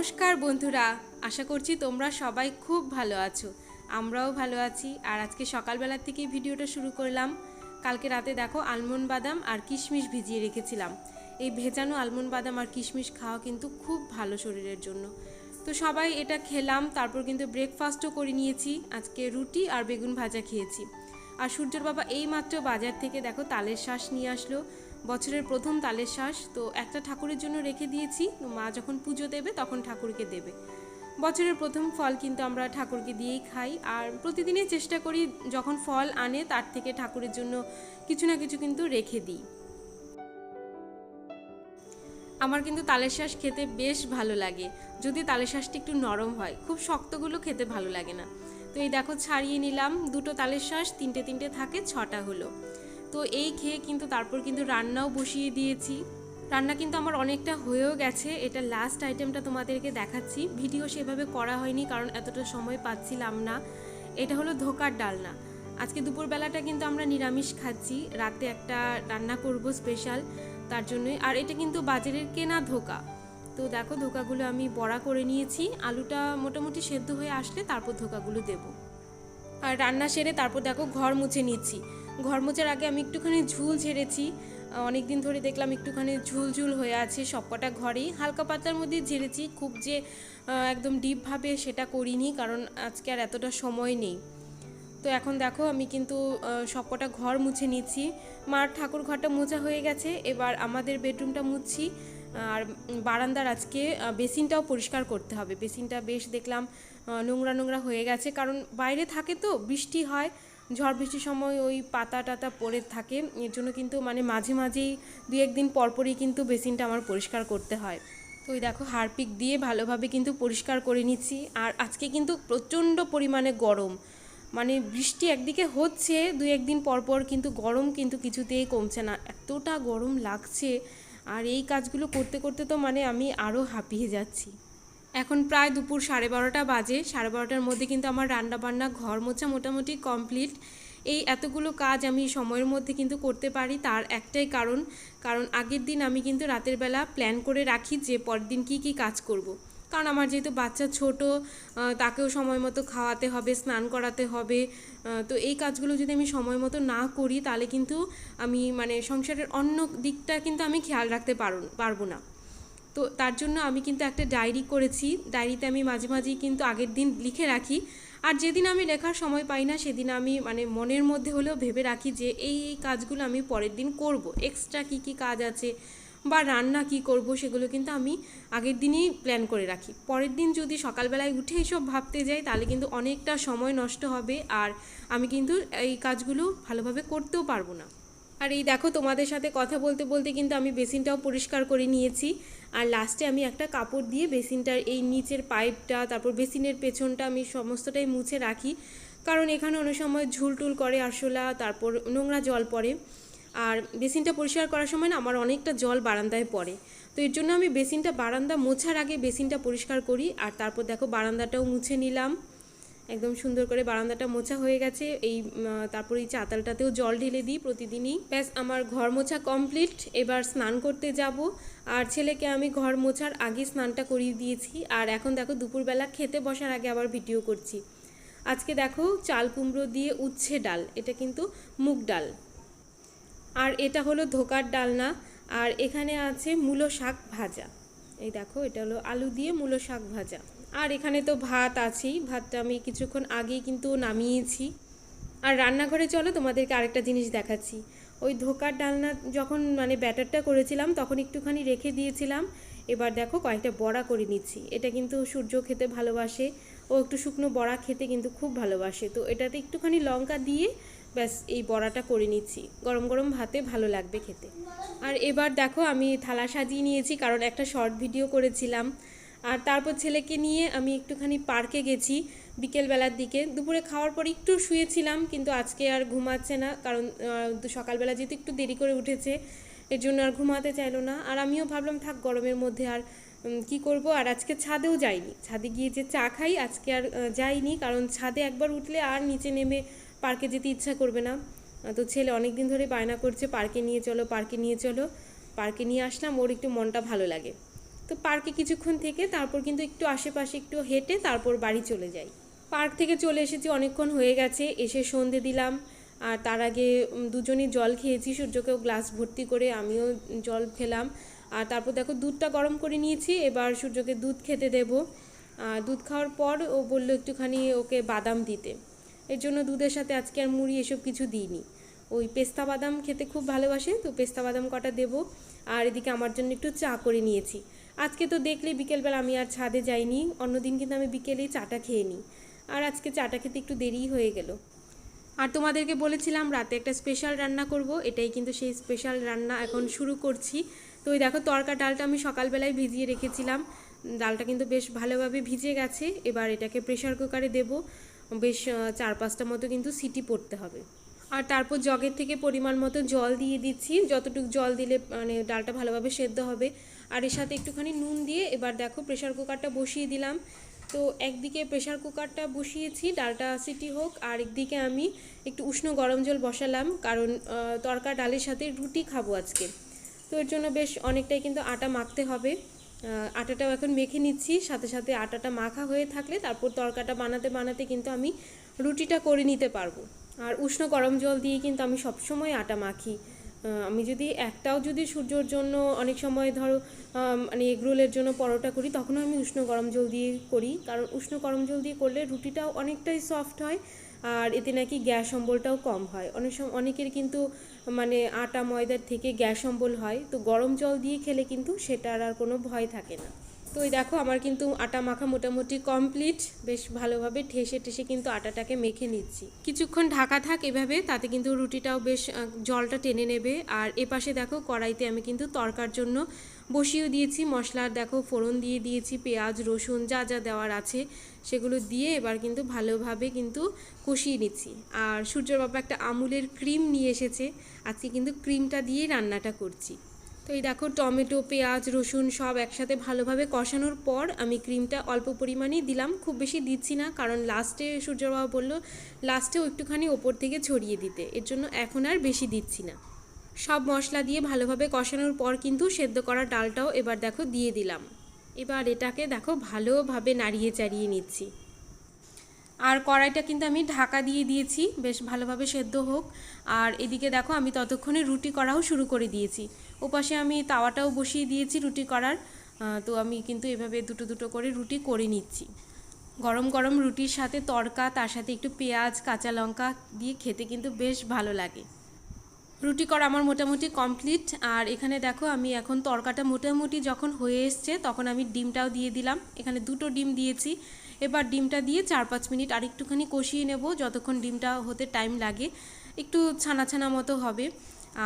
নমস্কার বন্ধুরা, আশা করছি তোমরা সবাই খুব ভালো আছো। আমরাও ভালো আছি, আর আজকে সকালবেলার থেকেই ভিডিওটা শুরু করলাম। কালকে রাতে দেখো আলমন্ড বাদাম আর কিশমিশ ভিজিয়ে রেখেছিলাম। এই ভেজানো আলমন্ড বাদাম আর কিশমিশ খাওয়া কিন্তু খুব ভালো শরীরের জন্য। তো সবাই এটা খেলাম, তারপর কিন্তু ব্রেকফাস্টও করে নিয়েছি। আজকে রুটি আর বেগুন ভাজা খেয়েছি। আর সূর্যর বাবা এই মাত্র বাজার থেকে দেখো তালের শ্বাস নিয়ে আসলো। বছরের প্রথম তালের শ্বাস, তো একটা ঠাকুরের জন্য রেখে দিয়েছি। মা যখন পুজো দেবে, তখন ঠাকুরকে দেবে। বছরের প্রথম ফল কিন্তু আমরা ঠাকুরকে দিয়েই খাই। আর প্রতিদিনই চেষ্টা করি, যখন ফল আনে, তার থেকে ঠাকুরের জন্য কিছু না কিছু কিন্তু রেখে দিই। আমার কিন্তু তালের শ্বাস খেতে বেশ ভালো লাগে। যদি তালের শ্বাসটা একটু নরম হয়, খুব শক্তগুলো খেতে ভালো লাগে না। তো এই দেখো, ছাড়িয়ে নিলাম। দুটো তালের শ্বাস, তিনটে তিনটে থাকে, ছটা হলো। তো এই খেয়ে কিন্তু তারপর কিন্তু রান্নাও বসিয়ে দিয়েছি। রান্না কিন্তু আমার অনেকটা হয়েও গেছে। এটা লাস্ট আইটেমটা তোমাদেরকে দেখাচ্ছি। ভিডিও সেভাবে করা হয়নি কারণ এতটা সময় পাচ্ছিলাম না। এটা হলো ধোকার ডালনা। আজকে দুপুরবেলাটা কিন্তু আমরা নিরামিষ খাচ্ছি। রাতে একটা রান্না করব স্পেশাল তার জন্যই। আর এটা কিন্তু বাজারের কেনা ধোকা। তো দেখো ধোকাগুলো আমি বড়া করে নিয়েছি। আলুটা মোটামুটি সেদ্ধ হয়ে আসলে তারপর ধোকাগুলো দেবো। আর রান্না সেরে তারপর দেখো ঘর মুছে নিচ্ছি। ঘর মোছার আগে আমি একটুখানি ঝুল ঝেড়েছি। অনেক দিন ধরে দেখলাম একটুখানি ঝুল ঝুল হয়ে আছে সবকটা ঘরেই। হালকা পাতার মধ্যে ঝেড়েছি, খুব যে একদম ডিপভাবে সেটা করিনি কারণ আজকে আর এতটা সময় নেই। তো এখন দেখো আমি কিন্তু সবকটা ঘর মুছে নিচ্ছি মার ঠাকুর ঘরটা মোছা হয়ে গেছে, এবার আমাদের বেডরুমটা মুছছি। আর বারান্দার আজকে বেসিনটাও পরিষ্কার করতে হবে। বেসিনটা বেশ দেখলাম নোংরা নোংরা হয়ে গেছে। কারণ বাইরে থাকে তো, বৃষ্টি হয় ঝড় বৃষ্টির সময় ওই পাতা টাতা পড়ে থাকে। এর জন্য কিন্তু মানে মাঝে মাঝেই দু একদিন পরপরই কিন্তু বেসিনটা আমার পরিষ্কার করতে হয়। তো ওই দেখো হারপিক দিয়ে ভালোভাবে কিন্তু পরিষ্কার করে নিচ্ছি। আর আজকে কিন্তু প্রচণ্ড পরিমাণে গরম। মানে বৃষ্টি একদিকে হচ্ছে, দু একদিন পর পর কিন্তু গরম কিন্তু কিছুতেই কমছে না। এতটা গরম লাগছে। আর এই কাজগুলো করতে করতে তো মানে আমি আরও হাঁপিয়ে যাচ্ছি। এখন প্রায় দুপুর সাড়ে বারোটা বাজে। সাড়ে বারোটার মধ্যে কিন্তু আমার রান্না বান্না ঘর মোছা মোটামুটি কমপ্লিট। এই এতগুলো কাজ আমি সময়ের মধ্যে কিন্তু করতে পারি, তার একটাই কারণ। কারণ আগের দিন আমি কিন্তু রাতের বেলা প্ল্যান করে রাখি যে পরের দিন কী কী কাজ করব। কারণ আমার যেহেতু বাচ্চা ছোট তাকেও সময় মতো খাওয়াতে হবে, স্নান করাতে হবে তো এই কাজগুলো যদি আমি সময় মতো না করি, তাহলে কিন্তু আমি মানে সংসারের অন্য দিকটা কিন্তু আমি খেয়াল রাখতে পারব পারব না। তো তার জন্য আমি কিন্তু একটা ডায়েরি করেছি। ডায়েরিতে আমি মাঝে মাঝেই কিন্তু আগের দিন লিখে রাখি। আর যেদিন আমি লেখার সময় পাই না, সেদিন আমি মানে মনের মধ্যে হলেও ভেবে রাখি যে এই এই কাজগুলো আমি পরের দিন করব। এক্সট্রা কী কী কাজ আছে বা রান্না কি করব, সেগুলো কিন্তু আমি আগের দিনই প্ল্যান করে রাখি। পরের দিন যদি সকালবেলায় উঠে এসব ভাবতে যাই, তাহলে কিন্তু অনেকটা সময় নষ্ট হবে আর আমি কিন্তু এই কাজগুলো ভালোভাবে করতেও পারব না। আর এই দেখো তোমাদের সাথে কথা বলতে বলতে কিন্তু আমি বেসিনটাও পরিষ্কার করে নিয়েছি। আর লাস্টে আমি একটা কাপড় দিয়ে বেসিনটার এই নিচের পাইপটা তারপর বেসিনের পেছনটা আমি সমস্তটাই মুছে রাখি। কারণ এখানে অনেক সময় ঝুলটুল করে আরশোলা, তারপর নোংরা জল পড়ে। আর বেসিনটা পরিষ্কার করার সময় না আমার অনেকটা জল বারান্দায় পড়ে। তো এর জন্য আমি বেসিনটা বারান্দা মোছার আগে বেসিনটা পরিষ্কার করি। আর তারপর দেখো বারান্দাটাও মুছে নিলাম। একদম সুন্দর করে বারান্দাটা মোছা হয়ে গেছে। এই তারপর এই চাতালটাতেও জল ঢেলে দিই প্রতিদিনই। ব্যাস, আমার ঘর মোছা কমপ্লিট। এবার স্নান করতে যাব। আর ছেলেকে আমি ঘর মোছার আগে স্নানটা করিয়ে দিয়েছি। আর এখন দেখো দুপুরবেলা খেতে বসার আগে আবার ভিডিও করছি। আজকে দেখো চাল কুমড়ো দিয়ে উচ্ছে ডাল। এটা কিন্তু মুগ ডাল। আর এটা হলো ধোকার ডালনা। আর এখানে আছে মূলো শাক ভাজা। এই দেখো, এটা হলো আলু দিয়ে মূলো শাক ভাজা। আর এখানে তো ভাত আছেই, ভাতটা আমি কিছুক্ষণ আগেই কিন্তু নামিয়েছি। আর রান্নাঘরে চলো, তোমাদেরকে আরেকটা জিনিস দেখাচ্ছি। ওই ধোকার ডালনা যখন মানে ব্যাটারটা করেছিলাম, তখন একটুখানি রেখে দিয়েছিলাম। এবার দেখো কয়েকটা বড়া করে নিচ্ছি। এটা কিন্তু সূর্য খেতে ভালোবাসে। ও একটু শুকনো বড়া খেতে কিন্তু খুব ভালোবাসে। তো এটাতে একটুখানি লঙ্কা দিয়ে ব্যাস এই বড়াটা করে নিচ্ছি। গরম গরম ভাতে ভালো লাগবে খেতে। আর এবার দেখো আমি থালা সাজিয়ে নিয়েছি, কারণ একটা শর্ট ভিডিও করেছিলাম। আর তারপর ছেলেকে নিয়ে আমি একটুখানি পার্কে গেছি বিকেলবেলার দিকে। দুপুরে খাওয়ার পর একটু শুয়েছিলাম, কিন্তু আজকে আর ঘুমাচ্ছে না, কারণ সকালবেলা যেহেতু একটু দেরি করে উঠেছে, এর জন্য আর ঘুমাতে চাইলো না। আর আমিও ভাবলাম, থাক, গরমের মধ্যে আর কি করব? আর আজকে ছাদেও যাইনি। ছাদে গিয়ে যে চা খাই, আজকে আর যাইনি, কারণ ছাদে একবার উঠলে আর নিচে নেমে পার্কে যেতে ইচ্ছা করবে না। তো ছেলে অনেক দিন ধরে বায়না করছে, পার্কে নিয়ে চলো, পার্কে নিয়ে চলো। পার্কে নিয়ে আসলাম, ওর একটু মনটা ভালো লাগে। তো পার্কে কিছুক্ষণ থেকে তারপর কিন্তু একটু আশেপাশে একটু হেঁটে তারপর বাড়ি চলে যাই। পার্ক থেকে চলে এসেছি অনেকক্ষণ হয়ে গেছে এসে সন্ধে দিলাম। আর তার আগে উম, দুজনেই জল খেয়েছি সূর্যকেও গ্লাস ভর্তি করে আমিও জল খেলাম। আর তারপর দেখো দুধটা গরম করে নিয়েছি এবার সূর্যকে দুধ খেতে দেবো। দুধ খাওয়ার পর ও বলল একটুখানি ওকে বাদাম দিতে। এর জন্য দুধের সাথে আজকে আর মুড়ি এসব কিছু দিইনি। ওই পেস্তা বাদাম খেতে খুব ভালোবাসে তো পেস্তা বাদাম কটা দেবো। আর এদিকে আমার জন্য একটু চা করে নিয়েছি। আজকে তো দেখলে বিকেলবেলা আমি আর ছাদে যাইনি, অন্যদিন কিন্তু আমি বিকেলেই চাটা খেয়ে নিই। আর আজকে চাটা খেতে একটু দেরিই হয়ে গেল। আর তোমাদেরকে বলেছিলাম রাতে একটা স্পেশাল রান্না করব, এটাই কিন্তু সেই স্পেশাল রান্না এখন শুরু করছি। তো ওই দেখো তরকা ডালটা আমি সকালবেলায় ভিজিয়ে রেখেছিলাম। ডালটা কিন্তু বেশ ভালোভাবে ভিজে গেছে, এবার এটাকে প্রেশার কুকারে দেব। বেশ চার পাঁচটা মতো কিন্তু সিটি পড়তে হবে। আর তারপর জগের থেকে পরিমাণ মতো জল দিয়ে দিচ্ছি। যতটুকু জল দিলে মানে ডালটা ভালোভাবে সেদ্ধ হবে। আর এর সাথে একটুখানি নুন দিয়ে এবার দেখো প্রেশার কুকারটা বসিয়ে দিলাম। তো একদিকে প্রেশার কুকারটা বসিয়েছি, ডালটা সিটি হোক। আর একদিকে আমি একটু উষ্ণ গরম জল বসালাম, কারণ তরকা ডালের সাথে রুটি খাব আজকে। তো এর জন্য বেশ অনেকটাই কিন্তু আটা মাখতে হবে। আটাটাও এখন মেখে নিচ্ছি। সাথে সাথে আটাটা মাখা হয়ে থাকলে তারপর তরকাটা বানাতে বানাতে কিন্তু আমি রুটিটা করে নিতে পারব। আর উষ্ণ গরম জল দিয়ে কিন্তু আমি সবসময় আটা মাখি। আমি যদি একটাও যদি সূর্যর জন্য অনেক সময় ধরো মানে এগরোলের জন্য পরোটা করি, তখনও আমি উষ্ণ গরম জল দিয়ে করি। কারণ উষ্ণ গরম জল দিয়ে করলে রুটিটাও অনেকটাই সফট হয় আর এতে নাকি গ্যাস অম্বলটাও কম হয়। অনেক সময় অনেকের কিন্তু মানে আটা ময়দার থেকে গ্যাস অম্বল হয়। তো গরম জল দিয়ে খেলে কিন্তু সেটার আর কোনো ভয় থাকে না। তো এই দেখো, আমার কিন্তু আটা মাখা মোটামুটি কমপ্লিট বেশ ভালোভাবে ঠেসে ঠেসে কিন্তু আটাটাকে মেখে নিচ্ছি। কিছুক্ষণ ঢাকা থাক এভাবে, তাতে কিন্তু রুটিটাও বেশ জলটা টেনে নেবে। আর এপাশে দেখো, কড়াইতে আমি কিন্তু তরকার জন্য বসিয়ে দিয়েছি মশলার দেখো, ফোড়ন দিয়ে দিয়েছি, পেঁয়াজ, রসুন, যা যা দেওয়ার আছে, সেগুলো দিয়ে এবার কিন্তু ভালোভাবে কিন্তু কষিয়ে নিচ্ছি। আর সূর্যর বাবা একটা আমুলের ক্রিম নিয়ে এসেছে। আজকে কিন্তু ক্রিমটা দিয়েই রান্নাটা করছি। তো এই দেখো টমেটো, পেঁয়াজ, রসুন সব একসাথে ভালোভাবে কষানোর পর আমি ক্রিমটা অল্প পরিমাণেই দিলাম। খুব বেশি দিচ্ছি না, কারণ লাস্টে সূর্যবাবা বলল লাস্টেও একটুখানি ওপর থেকে ছড়িয়ে দিতে। এর জন্য এখন আর বেশি দিচ্ছি না। সব মশলা দিয়ে ভালোভাবে কষানোর পর কিন্তু সেদ্ধ করা ডালটাও এবার দেখো দিয়ে দিলাম। এবার এটাকে দেখো ভালোভাবে নাড়িয়ে চাড়িয়ে নিচ্ছি। আর কড়াইটা কিন্তু আমি ঢাকা দিয়ে দিয়েছি, বেশ ভালোভাবে সেদ্ধ হোক। আর এদিকে দেখো আমি ততক্ষণে রুটি করাও শুরু করে দিয়েছি। ওপাশে আমি তাওয়াটাও বসিয়ে দিয়েছি রুটি করার। তো আমি কিন্তু এভাবে দুটো দুটো করে রুটি করে নিচ্ছি। গরম গরম রুটির সাথে তড়কা তার সাথে একটু পেঁয়াজ, কাঁচা লঙ্কা দিয়ে খেতে কিন্তু বেশ ভালো লাগে। রুটি করা আমার মোটামুটি কমপ্লিট। আর এখানে দেখো আমি এখন তরকাটা মোটামুটি যখন হয়ে এসছে, তখন আমি ডিমটাও দিয়ে দিলাম। এখানে দুটো ডিম দিয়েছি। এবার ডিমটা দিয়ে চার পাঁচ মিনিট আর একটুখানি কষিয়ে নেব, যতক্ষণ ডিমটা হতে টাইম লাগে। একটু ছানা ছানা মতো হবে।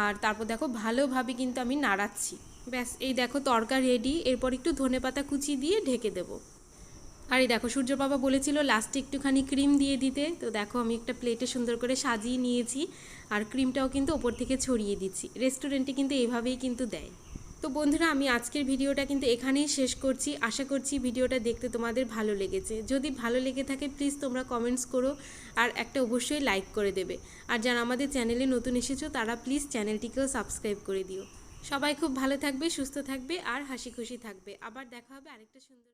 আর তারপর দেখো ভালোভাবে কিন্তু আমি নাড়াচ্ছি। ব্যাস, এই দেখো তরকা রেডি এরপর একটু ধনেপাতা কুচি দিয়ে ঢেকে দেবো। আর এই দেখো সূর্য বাবা বলেছিল লাস্টে একটুখানি ক্রিম দিয়ে দিতে। তো দেখো আমি একটা প্লেটে সুন্দর করে সাজিয়ে নিয়েছি। আর ক্রিমটাও কিন্তু ওপর থেকে ছড়িয়ে দিচ্ছি। রেস্টুরেন্টে কিন্তু এভাবেই কিন্তু দেয়। তো বন্ধুরা, আমি আজকের ভিডিওটা কিন্তু এখানেই শেষ করছি। আশা করছি ভিডিওটা দেখতে তোমাদের ভালো লেগেছে। যদি ভালো লেগে থাকে প্লিজ তোমরা কমেন্টস করো আর একটা অবশ্যই লাইক করে দেবে। আর যারা আমাদের চ্যানেলে নতুন এসেছ, তারা প্লিজ চ্যানেলটিকেও সাবস্ক্রাইব করে দিও। সবাই খুব ভালো থাকবে, সুস্থ থাকবে আর হাসি খুশি থাকবে। আবার দেখা হবে আরেকটা সুন্দর